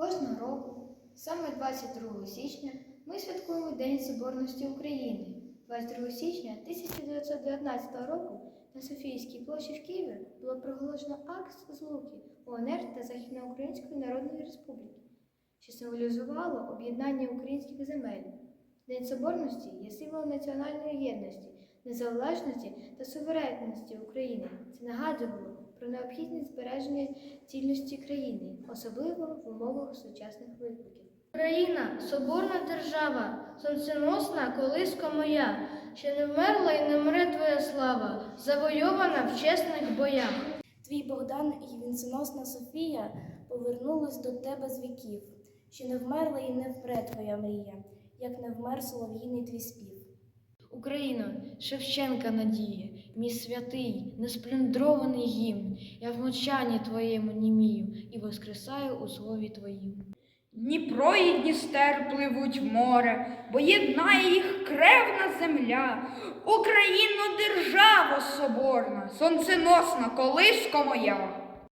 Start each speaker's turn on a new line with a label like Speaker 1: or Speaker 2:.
Speaker 1: Кожного року, саме 22 січня, ми святкуємо День Соборності України. 22 січня 1919 року на Софійській площі в Києві було проголошено акт злуки УНР та Західноукраїнської Народної Республіки, що символізувало об'єднання українських земель. День Соборності є символом національної єдності, незалежності та суверенності України. Це нагадувало про необхідність збереження цільності країни, особливо в умовах сучасних викликів.
Speaker 2: Україна соборна держава, сонценосна колиска моя, ще не вмерла і не вмре твоя слава, завойована в чесних боях.
Speaker 3: Твій Богдан і вінценосна Софія повернулись до тебе з віків, що не вмерла і не впре твоя мрія, як не вмер солов'їний твій спів.
Speaker 2: Україно, Шевченка надії, мій святий, несплюндрований гімн, я в мовчанні твоєму німію і воскресаю у слові твоїм.
Speaker 4: Дніпро і Дністер пливуть в море, бо єднає їх кревна земля. Україно, держава соборна, сонценосна колиска моя.